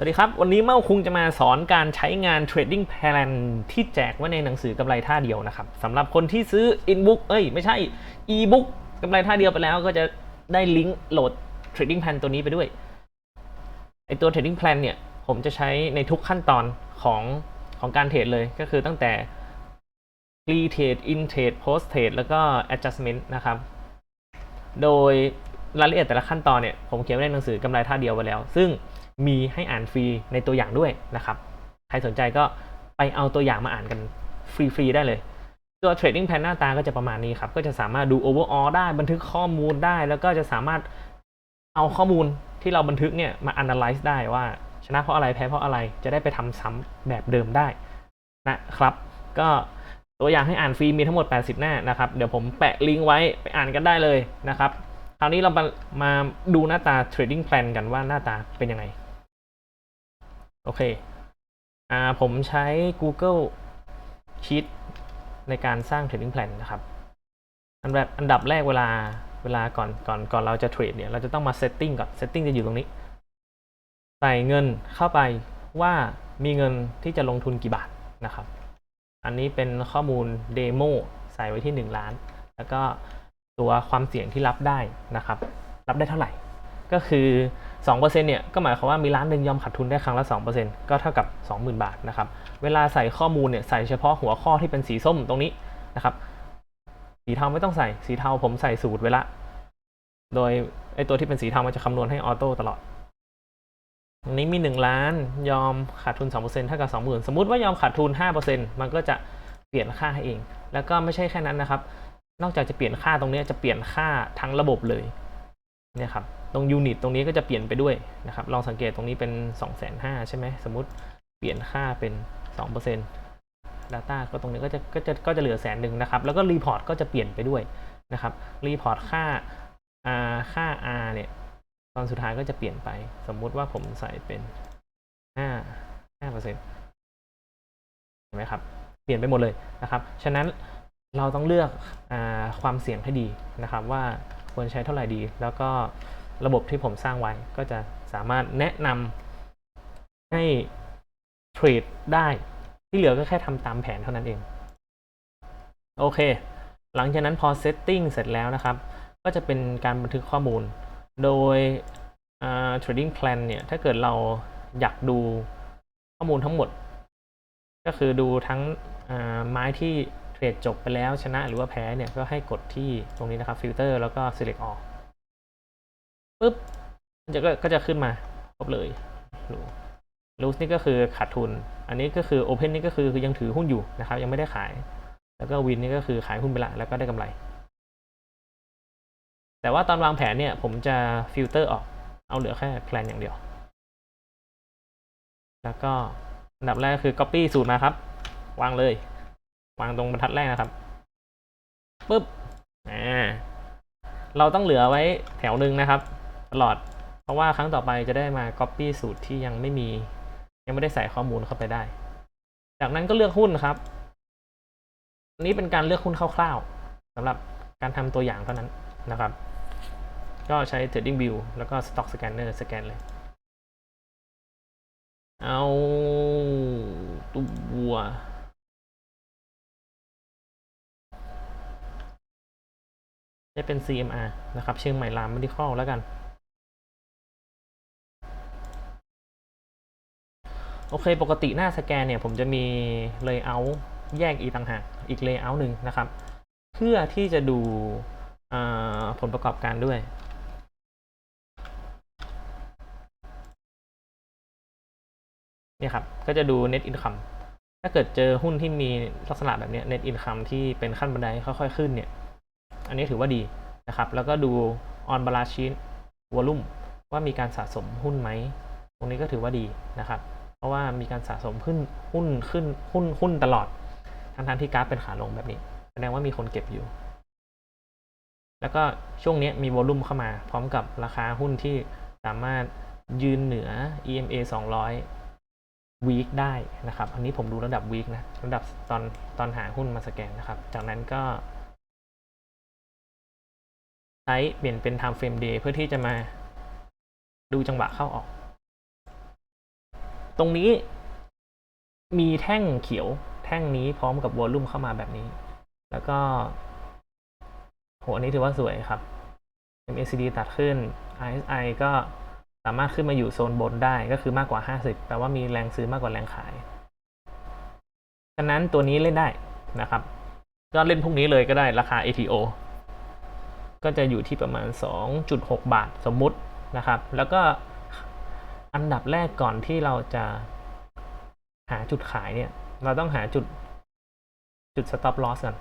สวัสดีครับ วันนี้เม้าคุงจะมาสอนการใช้งาน Trading Plan ที่แจกไว้ในหนังสือกำไรท่าเดียวนะครับสำหรับคนที่ซื้อ In-book เอ้ยไม่ใช่ E-book กำไรท่าเดียวไปแล้วก็จะได้ลิงก์โหลด Trading Plan ตัวนี้ไปด้วยไอตัว Trading Plan เนี่ย ผมจะใช้ในทุกขั้นตอนของของการเทรดเลยก็คือตั้งแต่ pre trade in trade post trade แล้วก็ adjustment นะครับ โดยรายละเอียดแต่ละขั้นตอนเนี่ยผมเขียนไว้ในหนังสือกำไรท่าเดียวไว้แล้ว ซึ่ง มีให้อ่านฟรีในตัวอย่างด้วยนะครับ ใครสนใจก็ไปเอาตัวอย่างมาอ่านกันฟรีๆได้เลยตัว trading plan หน้าตาก็จะประมาณนี้ครับ ก็จะสามารถดู overall ได้บันทึกข้อมูลได้ แล้วก็จะสามารถเอาข้อมูลที่เราบันทึกเนี่ยมา analyze ได้ว่าชนะเพราะอะไรแพ้เพราะอะไรจะได้ไปทำซ้ำแบบเดิมได้นะครับ ก็ตัวอย่างให้อ่านฟรีมีทั้งหมด 80 หน้านะครับ เดี๋ยวผมแปะลิงก์ไว้ไปอ่านกันได้เลยนะครับ คราวนี้เรามามาดูหน้าตา trading plan กันว่าหน้าตาเป็นยังไง โอเคอ่าผมใช้ Google Sheet ในการสร้าง trading plan นะครับ อันดับอันดับแรกเวลาเวลาก่อนก่อนก่อนเราจะเทรดเนี่ยเราจะต้องมา setting ก่อน setting จะอยู่ตรงนี้ ใส่เงินเข้าไปว่ามีเงินที่จะลงทุนกี่บาทนะครับ อันนี้เป็นข้อมูลเดโมใส่ไว้ที่ 1 ล้าน แล้วก็ตัวความเสี่ยงที่รับได้นะครับ รับได้เท่าไหร่ ก็คือ 2%เนี่ยก็หมายความว่ามีร้านหนึ่งยอมขาดทุนได้ครั้งละ 2%ก็เท่ากับ 20,000 บาทนะครับ เวลาใส่ข้อมูลเนี่ยใส่เฉพาะหัวข้อที่เป็นสีส้มตรงนี้นะครับ สีเทาไม่ต้องใส่ สีเทาผมใส่สูตรไว้ละ โดยไอตัวที่เป็นสีเทามันจะคำนวณให้ออโต้ตลอดอันนี้มี 1 ล้านยอมขาดทุน 2%เท่ากับ 20,000 สมมุติว่ายอมขาดทุน 5%มันก็จะเปลี่ยนค่าให้เอง แล้วก็ไม่ใช่แค่นั้นนะครับ นอกจากจะเปลี่ยนค่าตรงนี้จะเปลี่ยนค่าทั้งระบบเลย เนี่ยครับตรงยูนิตตรงนี้ก็จะเปลี่ยนไปด้วยนะครับลองสังเกตตรงนี้เป็น2 5 0 0 0ใช่ไหมสมมติเปลี่ยนค่าเป็น 2% Data ก็ตรงนี้ก็จะก็จะก็จะเหลือแสนหนึ่งนะครับ แล้วก็รีพอร์ตก็จะเปลี่ยนไปด้วยนะครับรีพอร์ตค่า R ค่า R เนี่ยตอนสุดท้ายก็จะเปลี่ยนไป สมมุติว่าผมใส่เป็น5 5%เห็นไหมครับ เปลี่ยนไปหมดเลยนะครับ ฉะนั้นเราต้องเลือกอาความเสี่ยงให้ดีนะครับว่า ควรใช้เท่าไหร่ดี แล้วก็ระบบที่ผมสร้างไว้ก็จะสามารถแนะนำให้เทรดได้ที่เหลือก็แค่ทำตามแผนเท่านั้นเอง โอเค หลังจากนั้นพอเซตติ้งเสร็จแล้วนะครับ ก็จะเป็นการบันทึกข้อมูล โดยอ่า trading plan เนี่ย ถ้าเกิดเราอยากดูข้อมูลทั้งหมด ก็คือดูทั้งไม้ที่ เทรดจบไปแล้วชนะหรือว่าแพ้เนี่ยก็ให้กดที่ตรงนี้นะครับ filter แล้วก็ select all ปุ๊บมันจะก็จะขึ้นมาครบเลยดูลูสนี่ก็คือขาดทุน อันนี้ก็คือ open นี่ก็คือยังถือหุ้นอยู่นะครับ ยังไม่ได้ขาย แล้วก็วินนี่ก็คือขายหุ้นไปละแล้วก็ได้กำไร แต่ว่าตอนวางแผนเนี่ย ผมจะฟิลเตอร์ออก เอาเหลือแค่แพลนอย่างเดียว แล้วก็อันดับแรกคือ Copy สูตรมาครับ วางเลย วางตรงบรรทัดแรกนะครับปุ๊บอ่าเราต้องเหลือไว้แถวหนึ่งนะครับ ตลอด เพราะว่าครั้งต่อไปจะได้มา Copy สูตรที่ยังไม่มี ยังไม่ได้ใส่ข้อมูลเข้าไปได้ จากนั้นก็เลือกหุ้นครับอันนี้เป็นการเลือกหุ้นคร่าวๆสำหรับการทำตัวอย่างเท่านั้นนะครับ ก็ใช้ Trading View แล้วก็ Stock Scanner สแกนเลย เอาตัว จะเป็น CMR นะครับ เชียงใหม่รามไม่ได้ข้อแล้วกัน โอเค ปกติหน้าสแกนเนี่ย ผมจะมี Layout แยกอีกต่างหาก อีก Layout หนึ่งนะครับ เพื่อที่จะดูผลประกอบการด้วยเนี่ยครับ ก็จะดู net income ถ้าเกิดเจอหุ้นที่มีลักษณะแบบเนี้ย net income ที่เป็นขั้นบันไดค่อยๆขึ้นเนี่ย อันนี้ถือว่าดีนะครับแล้วก็ดู on balance sheet volume ว่ามีการสะสมหุ้นไหมตรงนี้ก็ถือว่าดีนะครับ เพราะว่ามีการสะสมขึ้นหุ้นขึ้นหุ้นหุ้นตลอดทั้งๆที่กราฟเป็นขาลงแบบนี้ แสดงว่ามีคนเก็บอยู่ แล้วก็ช่วงนี้มีวอลุ่มเข้ามา พร้อมกับราคาหุ้นที่สามารถยืนเหนือ EMA 200 week ได้นะครับ อันนี้ผมดูระดับ week นะ ระดับตอนตอนหาหุ้นมาสแกนนะครับ จากนั้นก็ ช้เปลี่ยนเป็น time frame day เพื่อที่จะมาดูจังหวะเข้าออก ตรงนี้มีแท่งเขียวแท่งนี้พร้อมกับวอลลุ่มเข้ามาแบบนี้ แล้วก็โหอันนี้ถือว่าสวยครับ MACD ตัดขึ้น RSI ก็สามารถขึ้นมาอยู่โซนบนได้ก็คือมากกว่า 50 แปลว่ามีแรงซื้อมากกว่าแรงขายฉะนั้นตัวนี้เล่นได้นะครับ ก็เล่นพวกนี้เลยก็ได้ราคา ATO ก็จะอยู่ที่ประมาณ 2.6 บาทสมมุตินะครับ แล้วก็อันดับแรกก่อนที่เราจะหาจุดขายเนี่ย เราต้องหาจุดจุด stop loss ก่อน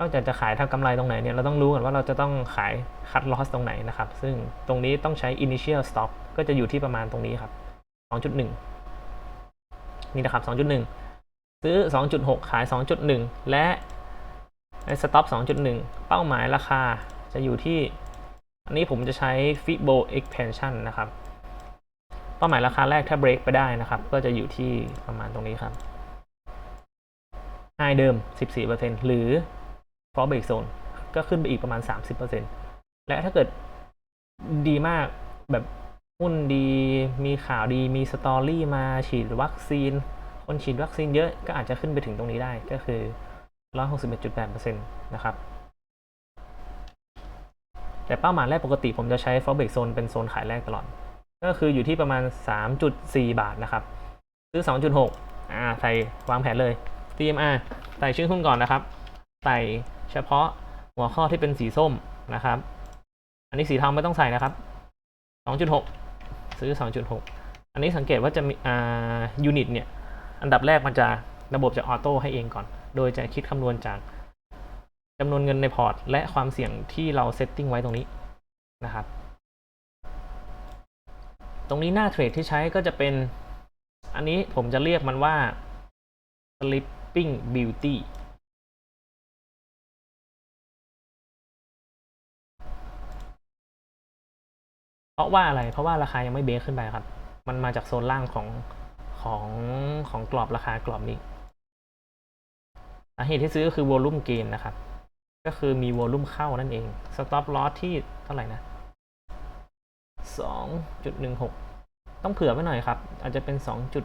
นอกจากจะขายทำกำไรตรงไหนเนี่ย เราต้องรู้ก่อนว่าเราจะต้องขาย cut loss ตรงไหนนะครับ ซึ่งตรงนี้ต้องใช้ initial stop ก็จะอยู่ที่ประมาณตรงนี้ครับ 2.1 นี่นะครับ 2.1 ซื้อ 2.6 ขาย 2.1 และใน stop 2.1 เป้าหมายราคา จะอยู่ที่ อันนี้ผมจะใช้ Fibo expansion นะครับเป้าหมายราคาแรกถ้า break ไปได้นะครับ ก็จะอยู่ที่ประมาณตรงนี้ครับ high เดิม 14%หรือ fall break zone ก็ขึ้นไปอีกประมาณ 30%และถ้าเกิดดีมากแบบหุ้นดีมีข่าวดีมีสตอรี่มาฉีดวัคซีน คนฉีดวัคซีนเยอะก็อาจจะขึ้นไปถึงตรงนี้ได้ก็คือ 161.8%นะครับ แต่เป้าหมายแรกปกติผมจะใช้ fall break zone เป็นโซนขายแรกตลอด ก็คืออยู่ที่ประมาณ 3.4 บาทนะครับ ซื้อ 2.6อ่าใส่วางแผนเลย TMR ใส่ชื่อหุ้นก่อนนะครับ ใส่เฉพาะหัวข้อที่เป็นสีส้มนะครับ อันนี้สีเทาไม่ต้องใส่นะครับ 2.6 ซื้อ 2.6 อันนี้สังเกตว่าจะมีอ่ายูนิตเนี่ย อันดับแรกมันจะระบบจะออโต้ให้เองก่อน โดยจะคิดคำนวณจาก จำนวนเงินในพอร์ต และความเสี่ยงที่เราเซตติ้งไว้ตรงนี้นะครับ ตรงนี้หน้าเทรดที่ใช้ก็จะเป็น อันนี้ผมจะเรียกมันว่า sleeping beauty เพราะว่าอะไร เพราะว่าราคายังไม่เบรกขึ้นไปครับ มันมาจากโซนล่างของของของกรอบราคา กรอบนี้สาเหตุที่ซื้อก็คือวลลุ่มเกนนะครับ ก็คือมีวอลลุ่มเข้านั่นเอง stop loss ที่เท่าไหร่นะ 2.16 ต้องเผื่อไว้หน่อยครับ อาจจะเป็น 2 จุด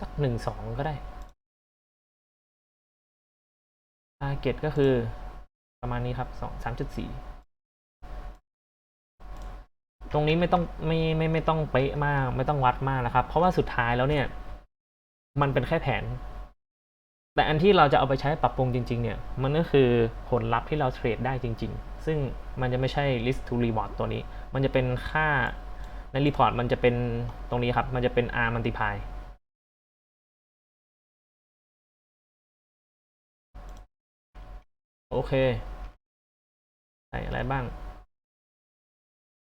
สัก 1 2 ก็ได้ target ก็คือประมาณนี้ครับ 2 3.4ตรงนี้ไม่ต้องไม่ไม่ไม่ต้องเป๊ะมาก ไม่ต้องวัดมากนะครับ เพราะว่าสุดท้ายแล้วเนี่ย มันเป็นแค่แผน แต่อันที่เราจะเอาไปใช้ปรับปรุงจริง ๆ เนี่ย มันก็คือผลลัพธ์ที่เราเทรดได้จริง ๆ ซึ่งมันจะไม่ใช่ list to reward ตัวนี้ มันจะเป็นค่าในรีพอร์ตมันจะเป็นตรงนี้ครับ มันจะเป็น R multiply โอเค ใส่อะไรบ้าง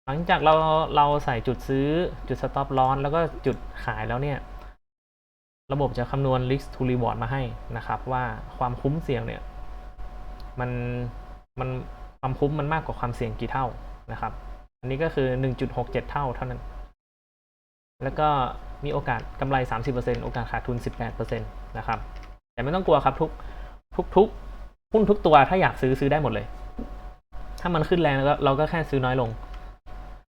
หลังจากเราเราใส่จุดซื้อจุด stop loss แล้วก็จุดขายแล้วเนี่ย ระบบจะคำนวณ risk to reward มาให้นะครับ ว่าความคุ้มเสี่ยงเนี่ยมันมันความคุ้มมันมากกว่าความเสี่ยงกี่เท่านะครับ อันนี้ก็คือ 1.67 เท่าเท่านั้น แล้วก็มีโอกาสกำไร 30%โอกาสขาดทุน 18%นะครับ แต่ไม่ต้องกลัวครับทุกทุกทุกหุ้นทุกตัวถ้าอยากซื้อซื้อได้หมดเลย ถ้ามันขึ้นแรงแล้วก็เราก็แค่ซื้อน้อยลง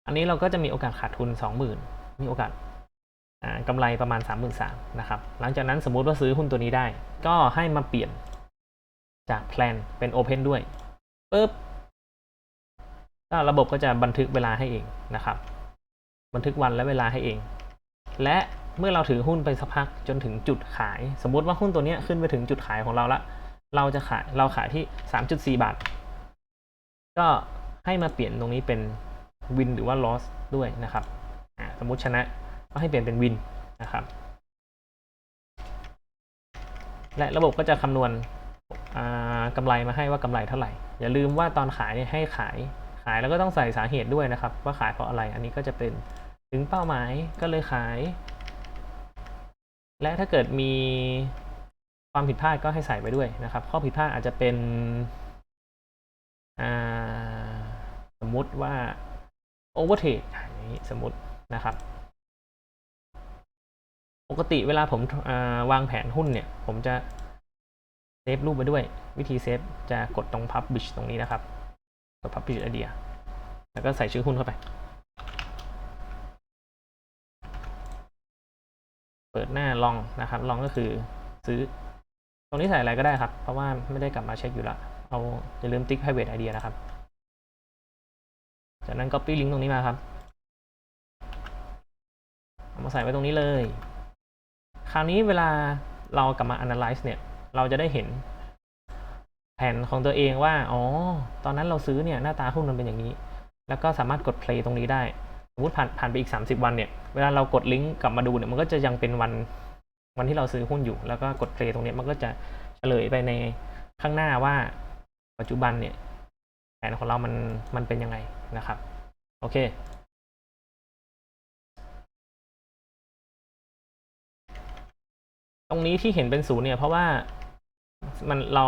อันนี้เราก็จะมีโอกาสขาดทุน 20,000 มีโอกาส กำไรประมาณ 33,000นะครับ หลังจากนั้นสมมุติว่าซื้อหุ้นตัวนี้ได้ ก็ให้มาเปลี่ยนจากแพลนเป็น Open ด้วยปุ๊บก็ระบบก็จะบันทึกเวลาให้เองนะครับ บันทึกวันและเวลาให้เอง และเมื่อเราถือหุ้นไปสักพักจนถึงจุดขาย สมมุติว่าหุ้นตัวนี้ขึ้นไปถึงจุดขายของเราละ เราจะขายเราขายที่ 3.4 บาท ก็ให้มาเปลี่ยนตรงนี้เป็นวินหรือว่า loss ด้วยนะครับ สมมุติชนะ ก็ให้เปลี่ยนเป็นวินนะครับ และระบบก็จะคำนวณกำไรมาให้ว่ากำไรเท่าไหร่ อย่าลืมว่าตอนขายเนี่ยให้ขายขายแล้วก็ต้องใส่สาเหตุด้วยนะครับ ว่าขายเพราะอะไรอันนี้ก็จะเป็นถึงเป้าหมายก็เลยขาย และถ้าเกิดมีความผิดพลาดก็ให้ใส่ไปด้วยนะครับ ข้อผิดพลาดอาจจะเป็นสมมุติว่า overtrade อย่างนี้สมมตินะครับ ปกติเวลาผมวางแผนหุ้นเนี่ย ผมจะเซฟรูปไปด้วย วิธีเซฟจะกดตรง publish ตรงนี้นะครับ กด publish idea แล้วก็ใส่ชื่อหุ้นเข้าไป เปิดหน้าลองนะครับ ลองก็คือซื้อ ตรงนี้ใส่อะไรก็ได้ครับ เพราะว่าไม่ได้กลับมาเช็คอยู่ละเอาอย่าลืมติ๊ก private idea นะครับ จากนั้น copy link ตรงนี้มาครับ เอามาใส่ไว้ตรงนี้เลย ราวนี้เวลาเรากลับมา analyze เนี่ย เราจะได้เห็นแผนของตัวเองว่า อ๋อ ตอนนั้นเราซื้อเนี่ยหน้าตาหุ้นมันเป็นอย่างนี้ แล้วก็สามารถกด play ตรงนี้ได้ สมมติผ่านผ่านไปอีก 30 วันเนี่ย เวลาเรากดลิงก์กลับมาดูเนี่ย มันก็จะยังเป็นวันวันที่เราซื้อหุ้นอยู่ แล้วก็กด play ตรงนี้มันก็จะเฉลยไปในข้างหน้าว่าปัจจุบันเนี่ยแผนของเรามันมันเป็นยังไงนะครับ โอเค ตรงนี้ที่เห็นเป็นศูนย์เนี่ยเพราะว่ามันเรา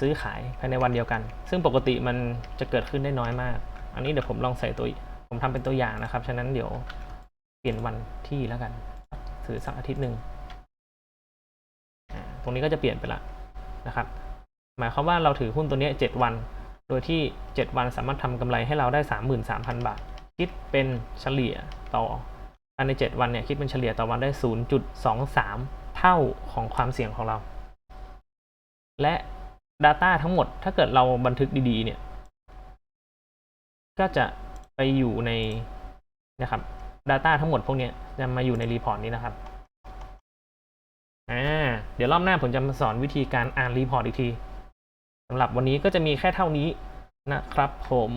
ซื้อขายภายในวันเดียวกัน ซึ่งปกติมันจะเกิดขึ้นได้น้อยมาก อันนี้เดี๋ยวผมลองใส่ตัว ผมทำเป็นตัวอย่างนะครับ ฉะนั้นเดี๋ยวเปลี่ยนวันที่แล้วกันซื้อสักอาทิตย์หนึ่งตรงนี้ก็จะเปลี่ยนไปละนะครับ หมายความว่าเราถือหุ้นตัวนี้ย7วัน โดยที่7วันสามารถทำกำไรให้เราได้33,000บาท คิดเป็นเฉลี่ยต่อภายใน7วันเนี่ยคิดเป็นเฉลี่ยต่อวันได้0.23 เท่าของความเสี่ยงของเรา และ Data ทั้งหมดถ้าเกิดเราบันทึกดีๆ เนี่ย ก็จะไปอยู่ในนะครับ Data ทั้งหมดพวกนี้จะมาอยู่ในรีพอร์ตนี้นะครับอ่าเดี๋ยวรอบหน้าผมจะมาสอนวิธีการอ่านรีพอร์ตอีกทีสำหรับวันนี้ก็จะมีแค่เท่านี้นะครับผม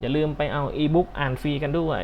อย่าลืมไปเอาอีบุ๊กอ่านฟรีกันด้วย